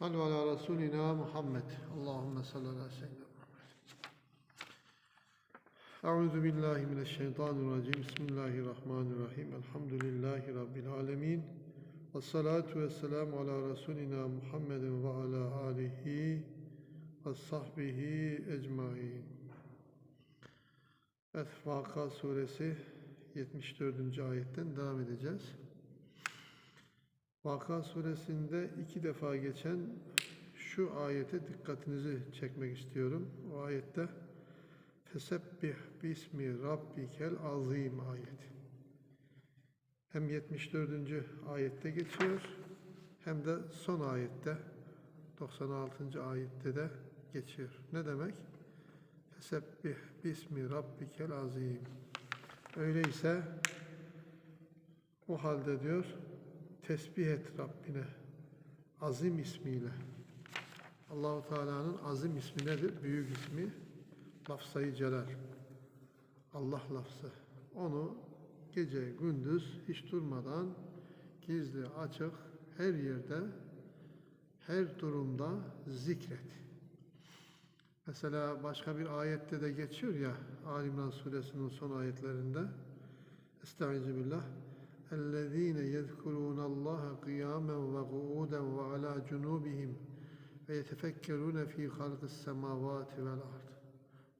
Sallu ala Resulina Muhammed. Allahümme salli ala seyyidina Muhammed. Euzu billahi mineşşeytanirracim. Bismillahirrahmanirrahim. Elhamdülillahi Rabbil alemin. Ve salatu ve selamu ala Resulina Muhammedin ve ala alihi ve sahbihi ecmain. Evet, Vaka suresi 74. ayetten devam edeceğiz. Vaka suresinde iki defa geçen şu ayete dikkatinizi çekmek istiyorum. O ayette Fesebbih bismi rabbikel azim ayeti. Hem 74. ayette geçiyor hem de son ayette 96. ayette de geçiyor. Ne demek? Fesebbih bismi rabbikel azim. Öyleyse o halde diyor tesbih et Rabbine azim ismiyle. Allahu Teala'nın azim ismi nedir? Büyük ismi lafzayı celal. Allah lafzı. Onu gece gündüz hiç durmadan gizli açık her yerde her durumda zikret. Mesela başka bir ayette de geçiyor ya Ali İmran suresinin son ayetlerinde Estaizu billah اَلَّذ۪ينَ يَذْكُرُونَ اللّٰهَ قِيَامًا وَقُعُودًا وَعَلَى جُنُوبِهِمْ وَيَتَفَكَّرُونَ ف۪ي خَلْقِ السَّمَاوَاتِ وَالْأَرْضِ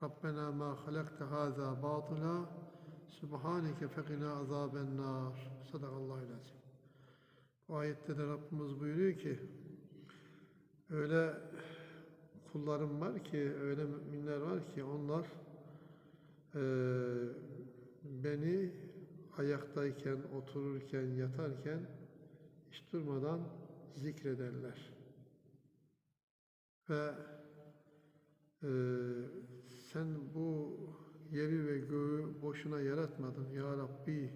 رَبَّنَا مَا خَلَقْتَ هَذَا بَاطِلًا سُبْحَانَكَ فَقِنَا عَذَابَ النَّارِ Sadakallahu lazim. Bu ayette de Rabbimiz buyuruyor ki öyle kullarım var ki, öyle müminler var ki onlar eee, beni ayaktayken, otururken, yatarken hiç durmadan zikrederler. Ve eee, sen bu yeri ve göğü boşuna yaratmadın ya Rabbi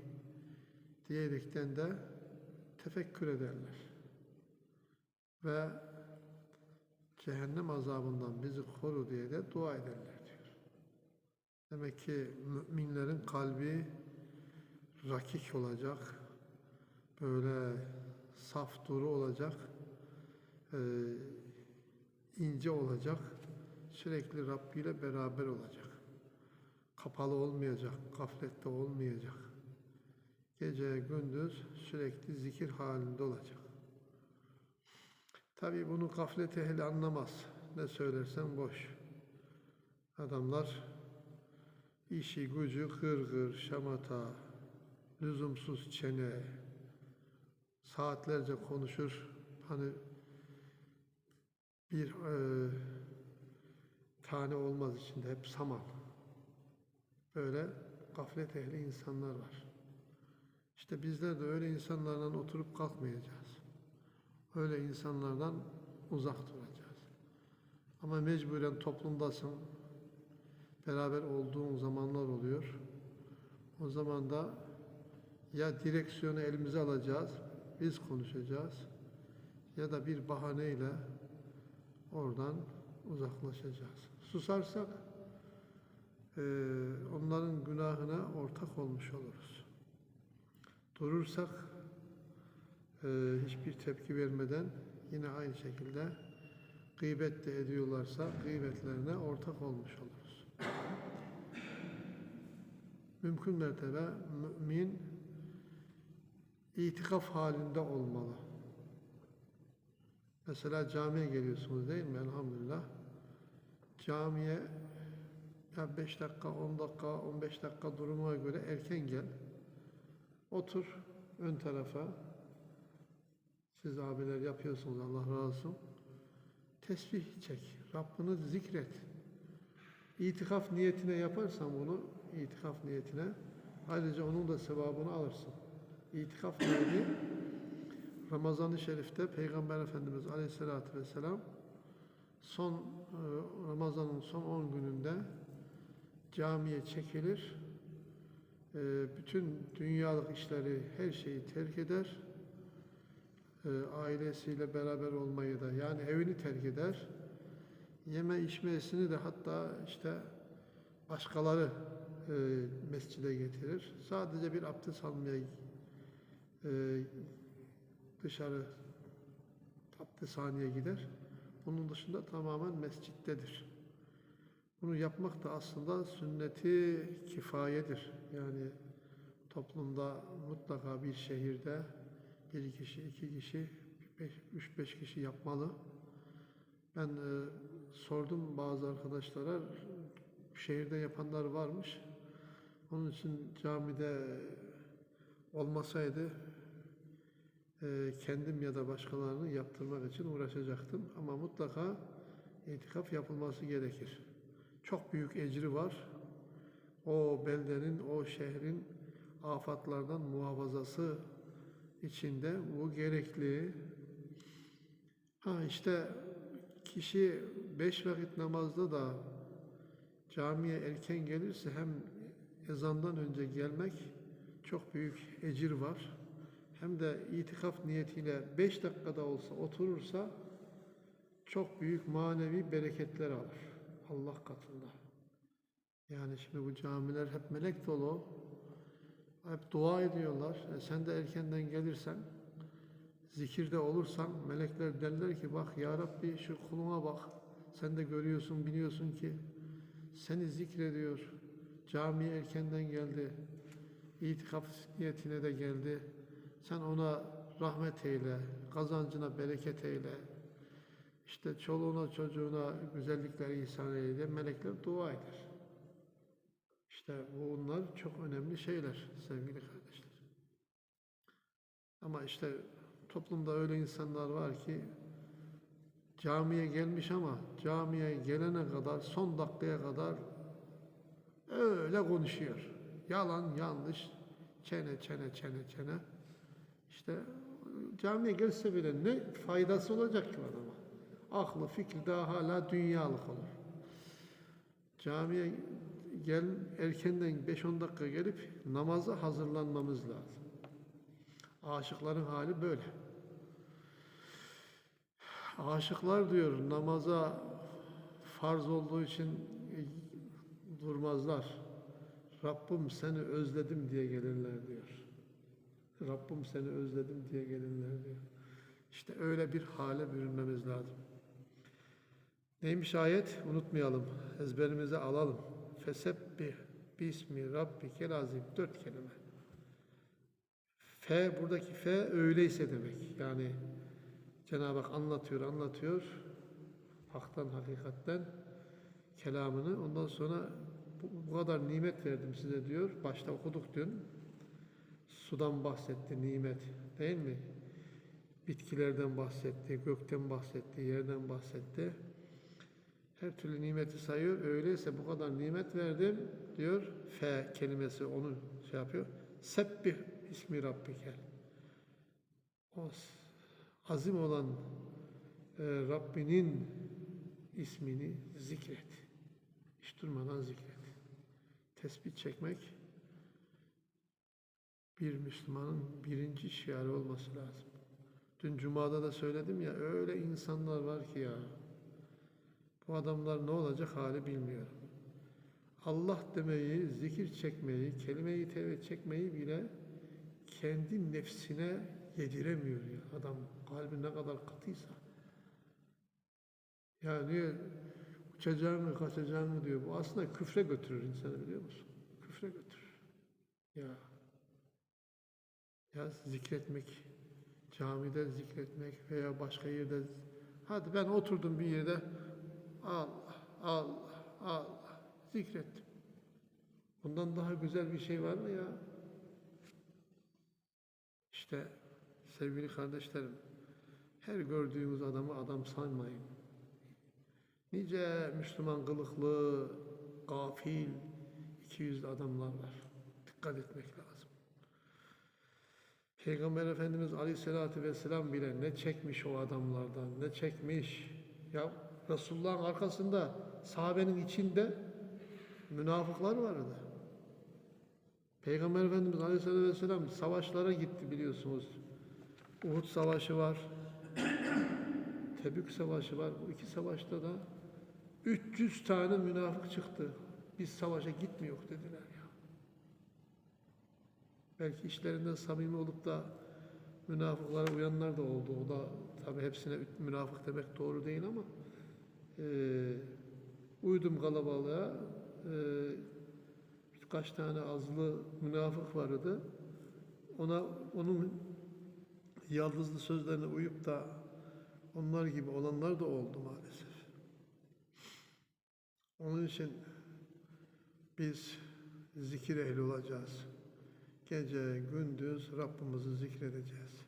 diyerekten de tefekkür ederler. Ve cehennem azabından bizi koru diye de dua ederler diyor. Demek ki müminlerin kalbi rakik olacak, böyle saf duru olacak, eee, ince olacak, sürekli Rabbi ile beraber olacak. Kapalı olmayacak, gaflette olmayacak. Gece gündüz sürekli zikir halinde olacak. Tabii bunu gaflet ehli anlamaz. Ne söylersen boş. Adamlar işi gücü gır gır, şamata, lüzumsuz çene, saatlerce konuşur. Hani bir e, tane olmaz içinde hep saman. Böyle gaflet ehli insanlar var. İşte bizler de öyle insanlardan oturup kalkmayacağız. Öyle insanlardan uzak duracağız. Ama mecburen toplumdasın. Beraber olduğun zamanlar oluyor. O zaman da ya direksiyonu elimize alacağız, biz konuşacağız ya da bir bahaneyle oradan uzaklaşacağız. Susarsak eee, onların günahına ortak olmuş oluruz. Durursak eee, hiçbir tepki vermeden yine aynı şekilde gıybet de ediyorlarsa gıybetlerine ortak olmuş oluruz. Mümkün mertebe mümin itikaf halinde olmalı. Mesela camiye geliyorsunuz değil mi? Elhamdülillah. Camiye ya 5 dakika, 10 dakika, 15 dakika durumuna göre erken gel. Otur ön tarafa. Siz abiler yapıyorsunuz Allah razı olsun. Tesbih çek. Rabbini zikret. İtikaf niyetine yaparsan bunu, itikaf niyetine ayrıca onun da sevabını alırsın. İtikaf niyeti Ramazan-ı Şerif'te Peygamber Efendimiz Aleyhisselatü Vesselam son e, Ramazan'ın son 10 gününde camiye çekilir. E, bütün dünyalık işleri, her şeyi terk eder. E, ailesiyle beraber olmayı da yani evini terk eder. Yeme içmesini de hatta işte başkaları mescide getirir. Sadece bir abdest almaya e, dışarı abdest saniye gider. Onun dışında tamamen mescittedir. Bunu yapmak da aslında sünneti kifayedir. Yani toplumda mutlaka bir şehirde bir kişi, iki kişi, beş, üç beş kişi yapmalı. Ben e, sordum bazı arkadaşlara, şehirde yapanlar varmış. Onun için camide olmasaydı e, kendim ya da başkalarını yaptırmak için uğraşacaktım. Ama mutlaka itikaf yapılması gerekir. Çok büyük ecri var. O beldenin, o şehrin afatlardan muhafazası içinde bu gerekli. Ha işte kişi beş vakit namazda da camiye erken gelirse hem ezandan önce gelmek çok büyük ecir var. Hem de itikaf niyetiyle beş dakikada olsa oturursa çok büyük manevi bereketler alır Allah katında. Yani şimdi bu camiler hep melek dolu. Hep dua ediyorlar. E sen de erkenden gelirsen, zikirde olursan melekler derler ki bak ya Rabbi şu kuluna bak. Sen de görüyorsun, biliyorsun ki seni zikrediyor. Camiye erkenden geldi. İtikaf niyetine de geldi. Sen ona rahmet eyle, kazancına bereket eyle. İşte çoluğuna çocuğuna güzellikler ihsan eyle. Melekler dua eder. İşte bunlar çok önemli şeyler sevgili kardeşler. Ama işte toplumda öyle insanlar var ki camiye gelmiş ama camiye gelene kadar son dakikaya kadar öyle konuşuyor. Yalan, yanlış, çene çene çene çene. İşte camiye gelse bile ne faydası olacak ki adama? Aklı, fikri daha hala dünyalık olur. Camiye gel erkenden 5-10 dakika gelip namaza hazırlanmamız lazım. Aşıkların hali böyle. Aşıklar diyor namaza farz olduğu için durmazlar. Rabbim seni özledim diye gelirler diyor. Rabbim seni özledim diye gelirler diyor. İşte öyle bir hale bürünmemiz lazım. Neymiş ayet? Unutmayalım. Ezberimize alalım. Fesebbih bismi rabbikel azim. Dört kelime. Fe, buradaki fe öyleyse demek. Yani Cenab-ı Hak anlatıyor, anlatıyor. Haktan, hakikatten kelamını. Ondan sonra bu, kadar nimet verdim size diyor. Başta okuduk dün. Sudan bahsetti, nimet. Değil mi? Bitkilerden bahsetti, gökten bahsetti, yerden bahsetti. Her türlü nimeti sayıyor. Öyleyse bu kadar nimet verdim diyor. Fe kelimesi onu şey yapıyor. Sebbih ismi Rabbikel. O azim olan e, Rabbinin ismini zikret. Hiç durmadan zikret. Tespit çekmek bir Müslümanın birinci şiarı olması lazım. Dün Cuma'da da söyledim ya öyle insanlar var ki ya bu adamlar ne olacak hali bilmiyorum. Allah demeyi, zikir çekmeyi, kelime-i tevhid çekmeyi bile kendi nefsine yediremiyor ya. Adam kalbi ne kadar katıysa. Yani uçacağım mı, kaçacağım mı diyor. Bu aslında küfre götürür insanı biliyor musun? Küfre götürür. Ya. Ya zikretmek, camide zikretmek veya başka yerde hadi ben oturdum bir yerde Allah, Allah, Allah zikrettim. Bundan daha güzel bir şey var mı ya? İşte sevgili kardeşlerim, her gördüğümüz adamı adam sanmayın. Nice Müslüman kılıklı, gafil, iki yüzlü adamlar var. Dikkat etmek lazım. Peygamber Efendimiz Aleyhisselatü Vesselam bile ne çekmiş o adamlardan, ne çekmiş. Ya Resulullah'ın arkasında, sahabenin içinde münafıklar vardı. Peygamber Efendimiz Aleyhisselatü Vesselam savaşlara gitti biliyorsunuz. Uhud Savaşı var. Tebük Savaşı var. Bu iki savaşta da 300 tane münafık çıktı. Biz savaşa gitmiyor dediler ya. Belki işlerinden samimi olup da münafıklara uyanlar da oldu. O da tabi hepsine münafık demek doğru değil ama e, uydum kalabalığa e, birkaç tane azlı münafık vardı. Ona onun yaldızlı sözlerine uyup da onlar gibi olanlar da oldu maalesef. Onun için biz zikir ehli olacağız. Gece, gündüz Rabbimizi zikredeceğiz.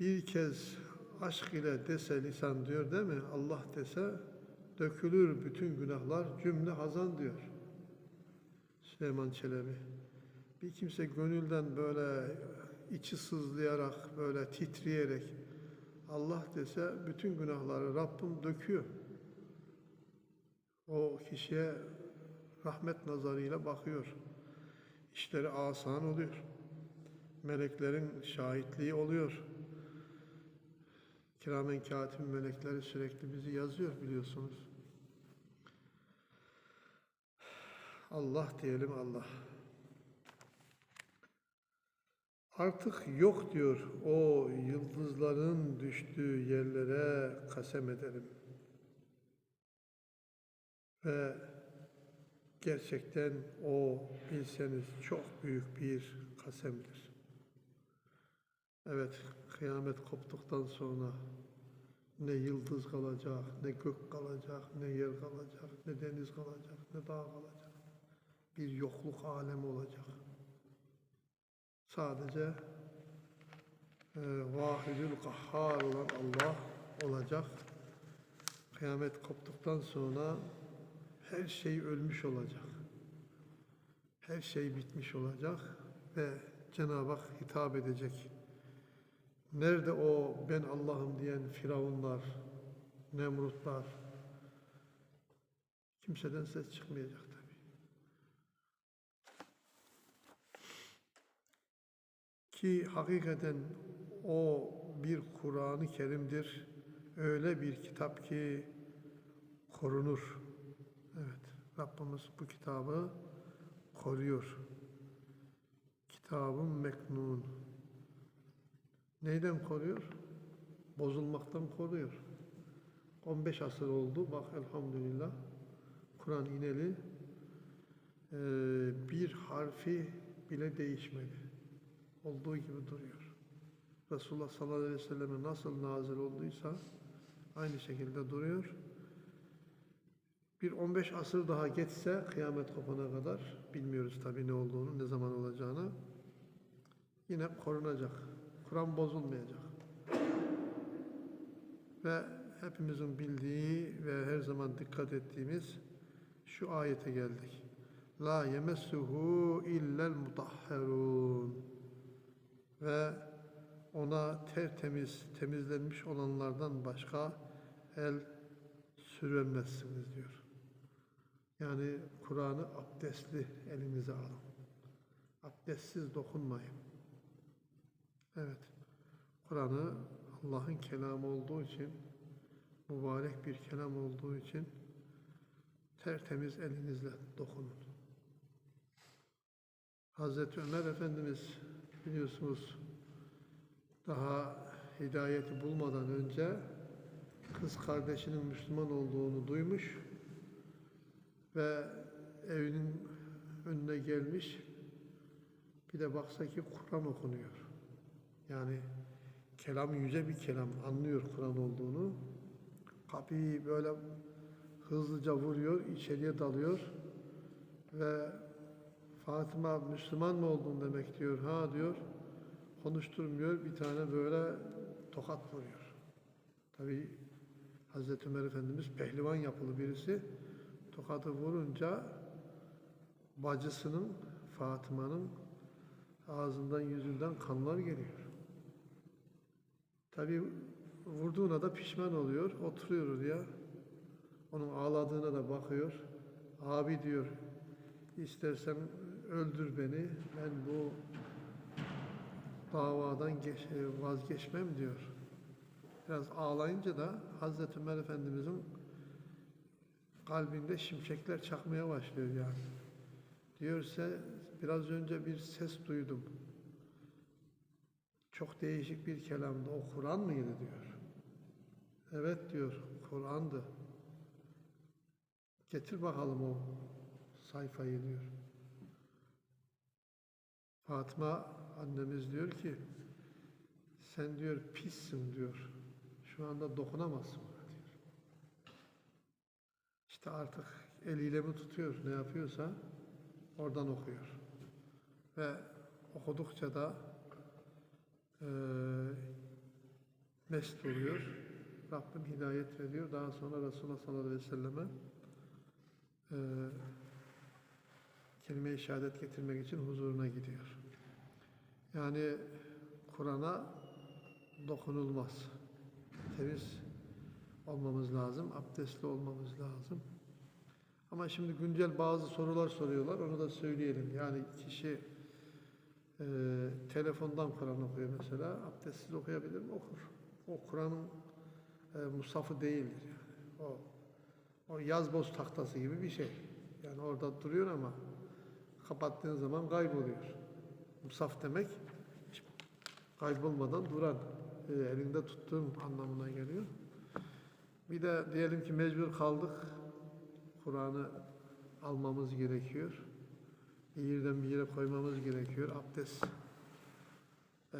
Bir kez aşk ile dese lisan diyor değil mi? Allah dese dökülür bütün günahlar cümle hazan diyor. Süleyman Çelebi. Bir kimse gönülden böyle içi sızlayarak, böyle titreyerek Allah dese bütün günahları Rabbim döküyor. O kişiye rahmet nazarıyla bakıyor. İşleri asan oluyor. Meleklerin şahitliği oluyor. Kiramen katibin melekleri sürekli bizi yazıyor biliyorsunuz. Allah diyelim Allah. Artık yok diyor o yıldızların düştüğü yerlere kasem ederim. Ve gerçekten o bilseniz çok büyük bir kasemdir. Evet, kıyamet koptuktan sonra ne yıldız kalacak, ne gök kalacak, ne yer kalacak, ne deniz kalacak, ne dağ kalacak. Bir yokluk alemi olacak. Sadece e, vahidül kahhar olan Allah olacak. Kıyamet koptuktan sonra her şey ölmüş olacak. Her şey bitmiş olacak ve Cenab-ı Hak hitap edecek. Nerede o ben Allah'ım diyen firavunlar, nemrutlar? Kimseden ses çıkmayacak tabii. Ki hakikaten o bir Kur'an-ı Kerim'dir. Öyle bir kitap ki korunur. Evet, Rabbimiz bu kitabı koruyor. Kitabın meknun. Neyden koruyor? Bozulmaktan koruyor. 15 asır oldu. Bak elhamdülillah. Kur'an ineli. Ee, bir harfi bile değişmedi. Olduğu gibi duruyor. Resulullah sallallahu aleyhi ve selleme nasıl nazil olduysa aynı şekilde duruyor. Bir 15 asır daha geçse kıyamet kopana kadar bilmiyoruz tabii ne olduğunu, ne zaman olacağını. Yine korunacak. Kur'an bozulmayacak. Ve hepimizin bildiği ve her zaman dikkat ettiğimiz şu ayete geldik. La yemessuhu illel mutahharun. Ve ona tertemiz, temizlenmiş olanlardan başka el sürülmezsiniz diyor. Yani Kur'an'ı abdestli elinize alın. Abdestsiz dokunmayın. Evet. Kur'an'ı Allah'ın kelamı olduğu için, mübarek bir kelam olduğu için tertemiz elinizle dokunun. Hazreti Ömer Efendimiz biliyorsunuz daha hidayeti bulmadan önce kız kardeşinin Müslüman olduğunu duymuş ve evinin önüne gelmiş bir de baksa ki Kur'an okunuyor. Yani kelam yüce bir kelam anlıyor Kur'an olduğunu. Kapıyı böyle hızlıca vuruyor, içeriye dalıyor ve Fatıma Müslüman mı oldun demek diyor. Ha diyor. Konuşturmuyor. Bir tane böyle tokat vuruyor. Tabi Hazreti Ömer Efendimiz pehlivan yapılı birisi. Tokadı vurunca bacısının, Fatıma'nın ağzından yüzünden kanlar geliyor. Tabi vurduğuna da pişman oluyor. Oturuyor oraya. Onun ağladığına da bakıyor. Abi diyor, istersen öldür beni. Ben bu davadan geç- vazgeçmem diyor. Biraz ağlayınca da Hazreti Ömer Efendimizin kalbinde şimşekler çakmaya başlıyor yani. Diyorsa biraz önce bir ses duydum. çok değişik bir kelamdı. O Kur'an mıydı diyor. Evet diyor, Kur'an'dı. Getir bakalım o sayfayı diyor. Fatıma annemiz diyor ki, sen diyor pissin diyor. Şu anda dokunamazsın. İşte artık eliyle mi tutuyor, ne yapıyorsa oradan okuyor. Ve okudukça da eee mest oluyor. Rabbim hidayet veriyor. Daha sonra Resulullah sallallahu aleyhi ve selleme eee kelime-i şehadet getirmek için huzuruna gidiyor. Yani Kur'an'a dokunulmaz. Temiz olmamız lazım, abdestli olmamız lazım. Ama şimdi güncel bazı sorular soruyorlar, onu da söyleyelim. Yani kişi e, telefondan Kur'an okuyor mesela, abdestsiz okuyabilir mi? Okur. O Kur'an'ın e, musafı değildir yani. O, o yazboz tahtası gibi bir şey. Yani orada duruyor ama kapattığın zaman kayboluyor. Musaf demek kaybolmadan duran, e, elinde tuttuğun anlamına geliyor. Bir de diyelim ki mecbur kaldık, Kur'an'ı almamız gerekiyor. Bir yerden bir yere koymamız gerekiyor. Abdest e,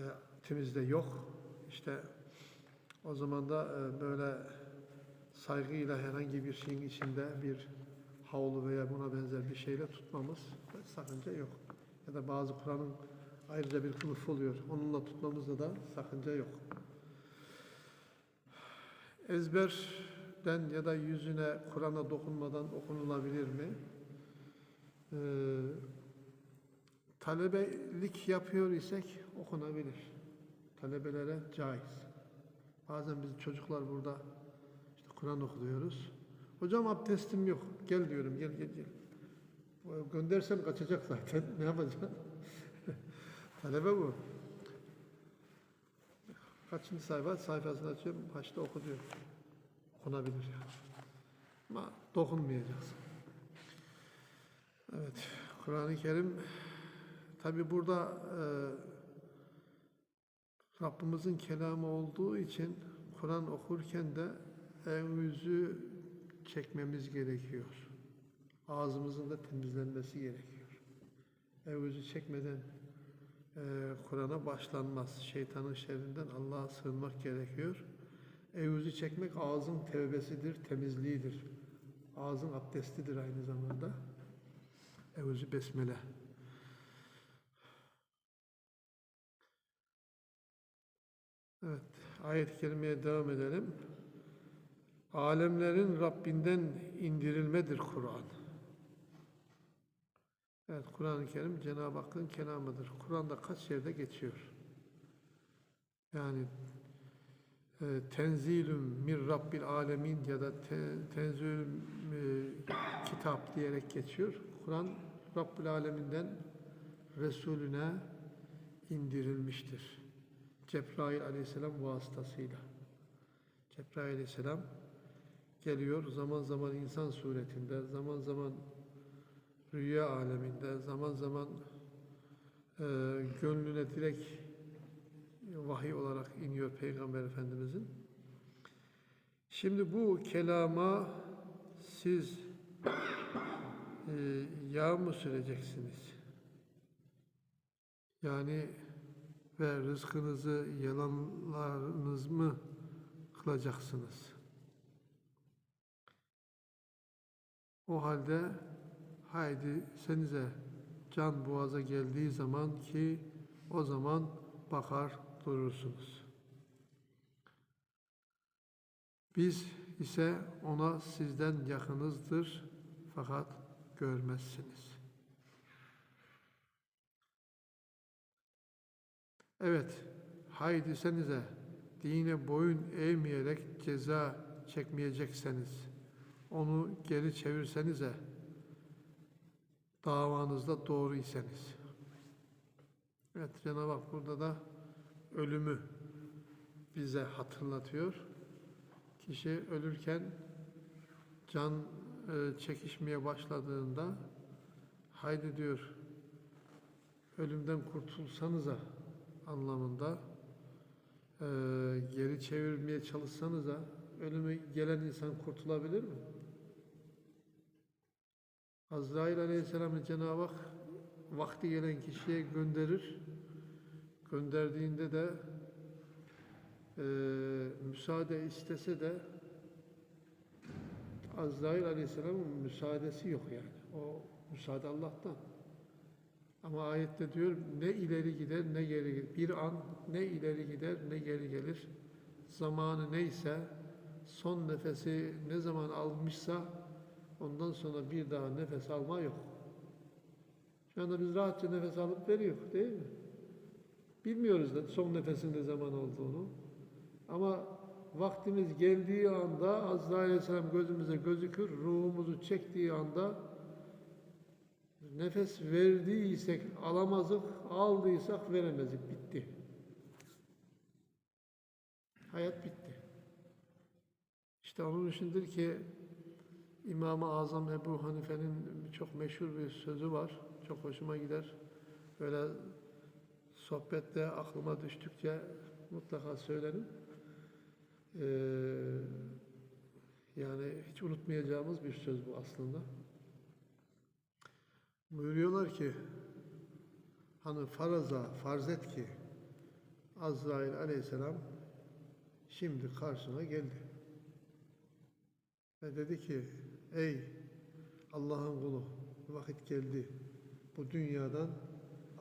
temizde yok. İşte o zaman da e, böyle saygıyla herhangi bir şeyin içinde bir havlu veya buna benzer bir şeyle tutmamız sakınca yok. Ya da bazı Kur'an'ın ayrıca bir kılıfı oluyor. Onunla tutmamızda da sakınca yok. Ezberden ya da yüzüne Kur'an'a dokunmadan okunulabilir mi? Ee, talebelik yapıyor isek okunabilir. Talebelere caiz. Bazen biz çocuklar burada işte Kur'an okuyoruz. Hocam abdestim yok. Gel diyorum gel gel gel. Göndersem kaçacak zaten. Ne yapacağım? Talebe bu. Kaçıncı sayfa? Sayfasını açıyorum. Başta oku diyor. Okunabilir yani. Ama dokunmayacaksın. Evet. Kur'an-ı Kerim tabi burada e, Rabbimizin kelamı olduğu için Kur'an okurken de evimizi çekmemiz gerekiyor. Ağzımızın da temizlenmesi gerekiyor. Evimizi çekmeden e, Kur'an'a başlanmaz. Şeytanın şerrinden Allah'a sığınmak gerekiyor. Evimizi çekmek ağzın tevbesidir, temizliğidir. Ağzın abdestidir aynı zamanda. Evuzü besmele. Evet, ayet-i kerimeye devam edelim. Alemlerin Rabbinden indirilmedir Kur'an. Evet, Kur'an-ı Kerim Cenab-ı Hakk'ın kelamıdır. Kur'an'da kaç yerde geçiyor? Yani tenzilüm mir Rabbil alemin ya da te, tenzilüm e, kitap diyerek geçiyor. Kur'an Rabbül Aleminden Resulüne indirilmiştir. Cebrail aleyhisselam vasıtasıyla. Cebrail aleyhisselam geliyor zaman zaman insan suretinde, zaman zaman rüya aleminde, zaman zaman e, gönlüne direkt vahiy olarak iniyor Peygamber Efendimizin. Şimdi bu kelama siz e, yağ mı süreceksiniz? Yani ve rızkınızı yalanlarınız mı kılacaksınız? O halde haydi senize can boğaza geldiği zaman ki o zaman bakar durursunuz. Biz ise ona sizden yakınızdır fakat görmezsiniz. Evet, haydi senize dine boyun eğmeyerek ceza çekmeyecekseniz, onu geri çevirsenize, davanızda doğru iseniz. Evet, Cenab-ı Hak burada da ölümü bize hatırlatıyor. Kişi ölürken can e, çekişmeye başladığında haydi diyor ölümden kurtulsanıza anlamında Ee, geri çevirmeye çalışsanız da ölüme gelen insan kurtulabilir mi? Azrail Aleyhisselam'ı Cenab-ı Hak vakti gelen kişiye gönderir. Gönderdiğinde de e, müsaade istese de Azrail Aleyhisselam'ın müsaadesi yok yani. O müsaade Allah'tan. Ama ayette diyor ne ileri gider ne geri gelir. Bir an ne ileri gider ne geri gelir. Zamanı neyse son nefesi ne zaman almışsa ondan sonra bir daha nefes alma yok. Şu anda biz rahatça nefes alıp veriyor değil mi? Bilmiyoruz da son nefesin ne zaman olduğunu. Ama vaktimiz geldiği anda Azrail Aleyhisselam gözümüze gözükür, ruhumuzu çektiği anda nefes verdiysek alamazık, aldıysak veremezdik, bitti. Hayat bitti. İşte onun içindir ki İmam-ı Azam Ebu Hanife'nin çok meşhur bir sözü var. Çok hoşuma gider. Böyle sohbette aklıma düştükçe mutlaka söylerim. Ee, yani hiç unutmayacağımız bir söz bu aslında. Buyuruyorlar ki hani faraza farz et ki Azrail aleyhisselam şimdi karşına geldi. Ve dedi ki ey Allah'ın kulu vakit geldi. Bu dünyadan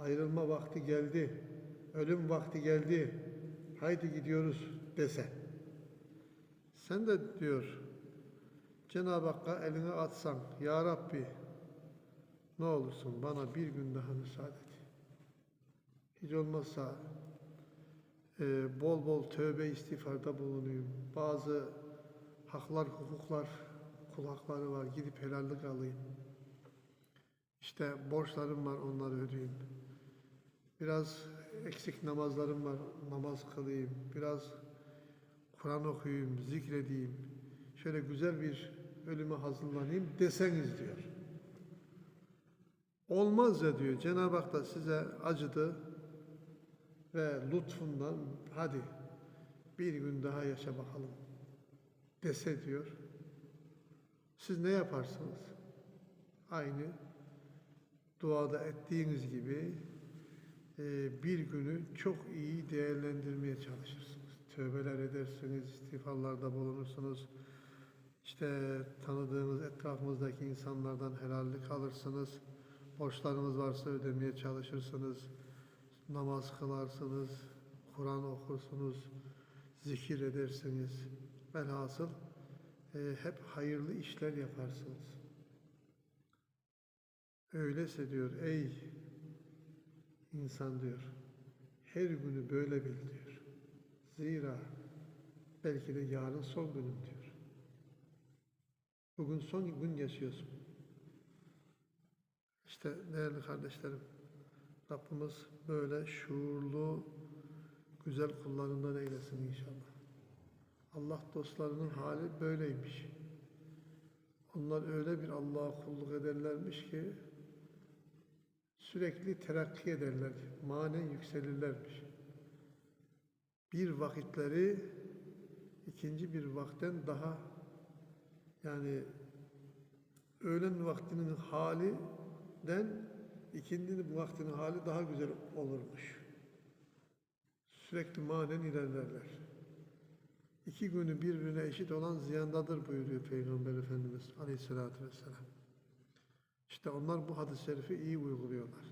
ayrılma vakti geldi. Ölüm vakti geldi. Haydi gidiyoruz dese. Sen de diyor Cenab-ı Hakk'a elini atsan Ya Rabbi ne olursun bana bir gün daha müsaade et. Hiç olmazsa e, bol bol tövbe istiğfarda bulunayım. Bazı haklar, hukuklar, kul hakları var. Gidip helallik alayım. İşte borçlarım var onları ödeyeyim. Biraz eksik namazlarım var. Namaz kılayım. Biraz Kur'an okuyayım, zikredeyim. Şöyle güzel bir ölüme hazırlanayım deseniz diyor. Olmaz ya diyor. Cenab-ı Hak da size acıdı ve lütfundan hadi bir gün daha yaşa bakalım dese diyor. Siz ne yaparsınız? Aynı duada ettiğiniz gibi bir günü çok iyi değerlendirmeye çalışırsınız. Tövbeler edersiniz, istiğfarlarda bulunursunuz. İşte tanıdığınız etrafımızdaki insanlardan helallik alırsınız. Borçlarınız varsa ödemeye çalışırsınız. Namaz kılarsınız, Kur'an okursunuz, zikir edersiniz. Velhasıl e, hep hayırlı işler yaparsınız. Öyleyse diyor ey insan diyor her günü böyle bil diyor. Zira belki de yarın son günüm diyor. Bugün son gün yaşıyorsun. İşte değerli kardeşlerim, Rabbimiz böyle şuurlu, güzel kullarından eylesin inşallah. Allah dostlarının hali böyleymiş. Onlar öyle bir Allah'a kulluk ederlermiş ki sürekli terakki ederler, manen yükselirlermiş. Bir vakitleri ikinci bir vakten daha yani öğlen vaktinin halinden ikindinin vaktinin hali daha güzel olurmuş. Sürekli manen ilerlerler. İki günü birbirine eşit olan ziyandadır buyuruyor Peygamber Efendimiz Aleyhisselatü Vesselam. İşte onlar bu hadis-i şerifi iyi uyguluyorlar.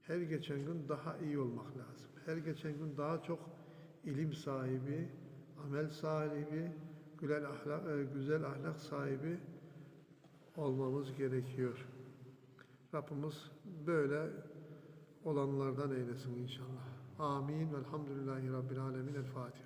Her geçen gün daha iyi olmak lazım. Her geçen gün daha çok ilim sahibi, amel sahibi, güzel ahlak, e, güzel ahlak sahibi olmamız gerekiyor. Rabbimiz böyle olanlardan eylesin inşallah. Amin. Velhamdülillahi Rabbil Alemin. El Fatiha.